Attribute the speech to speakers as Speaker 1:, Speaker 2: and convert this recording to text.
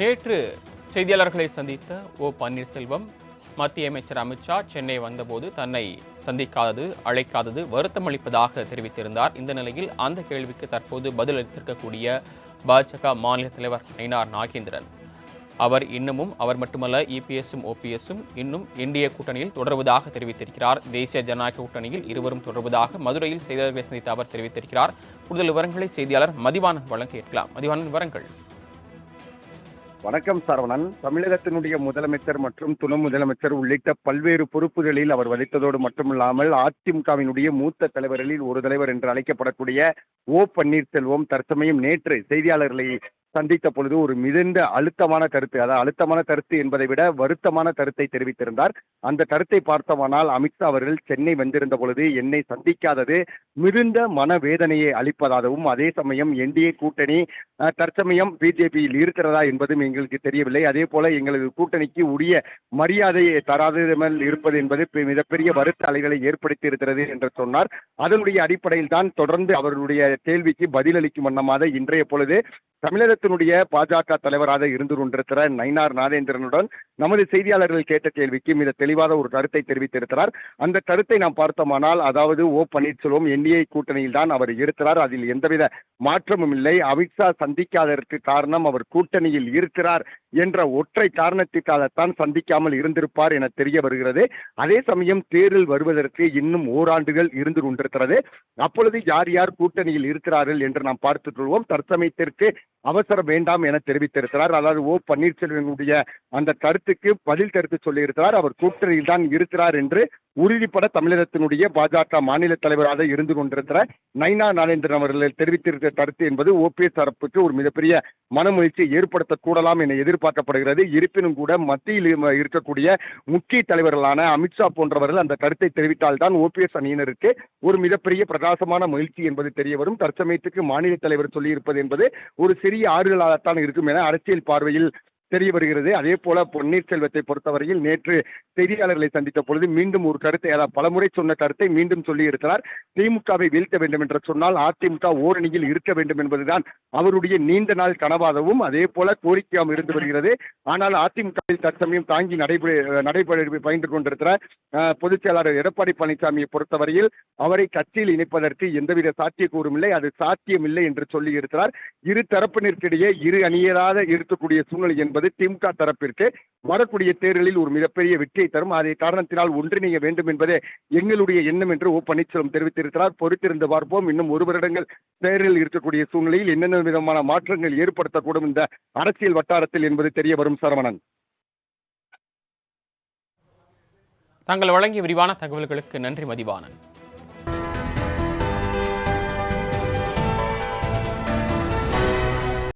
Speaker 1: நேற்று செய்தியாளர்களை சந்தித்த ஓ பன்னீர்செல்வம் மத்திய அமைச்சர் அமித்ஷா சென்னை வந்தபோது தன்னை சந்திக்காதது அழைக்காதது வருத்தமளிப்பதாக தெரிவித்திருந்தார். இந்த நிலையில் அந்த கேள்விக்கு தற்போது பதிலளித்திருக்கக்கூடிய பாஜக மாநில தலைவர் நயினார் நாகேந்திரன். அவர் இன்னமும் அவர் மட்டுமல்ல இபிஎஸும் ஓபிஎஸும் இன்னும் இந்திய கூட்டணியில் தொடர்வதாக தெரிவித்திருக்கிறார். தேசிய ஜனநாயக கூட்டணியில் இருவரும் தொடர்வதாக மதுரையில் செய்தியாளர்களை சந்தித்த அவர் தெரிவித்திருக்கிறார். கூடுதல் விவரங்களை செய்தியாளர் மதிவாணன் வழங்க கேட்கலாம் மதிவாணன் விவரங்கள்.
Speaker 2: வணக்கம் சரவணன். தமிழகத்தினுடைய முதலமைச்சர் மற்றும் துணை முதலமைச்சர் உள்ளிட்ட பல்வேறு பொறுப்புகளில் அவர் வகித்ததோடு மட்டுமில்லாமல் அதிமுகவினுடைய மூத்த தலைவர்களில் ஒரு தலைவர் என்று அழைக்கப்படக்கூடிய ஓ பன்னீர்செல்வம் தற்சமயம் நேற்று செய்தியாளர்களை சந்தித்த பொழுது ஒரு மிகுந்த அழுத்தமான கருத்து அதாவது அழுத்தமான கருத்து என்பதை விட வருத்தமான கருத்தை தெரிவித்திருந்தார். அந்த கருத்தை பார்த்தோமானால் அமித்ஷா அவர்கள் சென்னை வந்திருந்த பொழுது என்னை சந்திக்காதது மிகுந்த மனவேதனையை அளிப்பதாகவும் அதே சமயம் என்டிஏ கூட்டணி தற்சமயம் பிஜேபியில் இருக்கிறதா என்பதும் எங்களுக்கு தெரியவில்லை. அதே போல எங்களது கூட்டணிக்கு உரிய மரியாதையை தராதமல் இருப்பது என்பது பெ- மிகப்பெரிய வருத்த அலைகளை ஏற்படுத்தி இருக்கிறது என்று சொன்னார். அதனுடைய அடிப்படையில் தான் தொடர்ந்து அவர்களுடைய கேள்விக்கு பதிலளிக்கும் வண்ணமாக இன்றைய பொழுது தமிழகத்தினுடைய பாஜக தலைவராக இருந்து கொண்டிருக்கிற நயினார் நாகேந்திரனுடன் நமது செய்தியாளர்கள் கேட்ட கேள்விக்கு மிக தெளிவான ஒரு கருத்தை தெரிவித்திருக்கிறார். அந்த கருத்தை நாம் பார்த்தோமானால் அதாவது ஓ பன்னீர்செல்வம் என்டிஏ கூட்டணியில் தான் அவர் இருக்கிறார். அதில் எந்தவித மாற்றமும் இல்லை. அமித்ஷா சந்திக்காததற்கு காரணம் அவர் கூட்டணியில் இருக்கிறார் என்ற ஒற்றை காரணத்திற்காகத்தான் சந்திக்காமல் இருந்திருப்பார் என தெரிய வருகிறது. அதே சமயம் தேர்தல் வருவதற்கு இன்னும் ஓராண்டுகள் இருந்து கொண்டிருக்கிறது. அப்பொழுது யார் யார் கூட்டணியில் இருக்கிறார்கள் என்று நாம் பார்த்துக் கொள்வோம். தற்சமயத்திற்கு அவசரம் வேண்டாம் என தெரிவித்திருக்கிறார். அதாவது ஓ பன்னீர்செல்வனுடைய அந்த கருத்துக்கு பதில் கருத்து சொல்லியிருக்கிறார். அவர் கூட்டணியில் தான் இருக்கிறார் என்று உறுதிப்பட தமிழகத்தினுடைய பாஜக மாநில தலைவராக இருந்து கொண்டிருக்கிற நைனா நாகேந்திரன் அவர்கள் தெரிவித்திருக்கிற கருத்து என்பது ஓபிஎஸ் தரப்புக்கு ஒரு மிகப்பெரிய மனமகிழ்ச்சியை ஏற்படுத்தக்கூடலாம் என எதிர்பார்க்கப்படுகிறது. இருப்பினும் கூட மத்தியில் இருக்கக்கூடிய முக்கிய தலைவர்களான அமித்ஷா போன்றவர்கள் அந்த கருத்தை தெரிவித்தால்தான் ஓபிஎஸ் அணியினருக்கு ஒரு மிகப்பெரிய பிரகாசமான மகிழ்ச்சி என்பது தெரிய வரும். தற்சமயத்துக்கு மாநில தலைவர் சொல்லியிருப்பது என்பது ஒரு சிறிய ஆறுதலாகத்தான் இருக்கும் என அரசியல் பார்வையில் தெரிய வருகிறது அதே போல பன்னீர்செல்வத்தை பொறுத்தவரையில் நேற்று செய்தியாளர்களை சந்தித்த பொழுது மீண்டும் ஒரு கருத்தை அதாவது பலமுறை சொன்ன கருத்தை மீண்டும் சொல்லி இருக்கிறார் திமுகவை வீழ்த்த வேண்டும் என்று சொன்னால் அதிமுக ஓரணியில் இருக்க வேண்டும் என்பதுதான் அவருடைய நீண்ட நாள் கனவாகவும் அதே போல கோரிக்கையாகவும் இருந்து வருகிறது. ஆனால் அதிமுகவில் தற்சமயம் தாங்கி நடைபெற நடைபெற பயின்று கொண்டிருக்கிற பொதுச் செயலாளர் எடப்பாடி பழனிசாமியை பொறுத்தவரையில் அவரை கட்சியில் இணைப்பதற்கு எந்தவித சாத்தியக்கூறும் இல்லை அது சாத்தியமில்லை என்று சொல்லி இருக்கிறார். இரு தரப்பினருக்கிடையே இரு அணியராக இருக்கக்கூடிய சூழ்நிலை என்பது திமுக தரப்பிற்கு வரக்கூடிய தேர்தலில் ஒரு மிகப்பெரிய வெற்றியை தரும். அதை காரணத்தினால் ஒன்றிணைய வேண்டும் என்பதே எங்களுடைய எண்ணம் என்று ஓ பன்னீர்செல்வம் தெரிவித்திருக்கிறார். பொறுத்திருந்து பார்ப்போம். இன்னும் ஒரு வருடங்கள் தேர்தலில் இருக்கக்கூடிய சூழ்நிலையில் என்னென்ன விதமான மாற்றங்கள் ஏற்படுத்தக்கூடும் இந்த அரசியல் வட்டாரத்தில் என்பது தெரிய வரும் சரவணன்.
Speaker 1: தாங்கள் வழங்கிய விரிவான தகவல்களுக்கு நன்றி மதிவானன்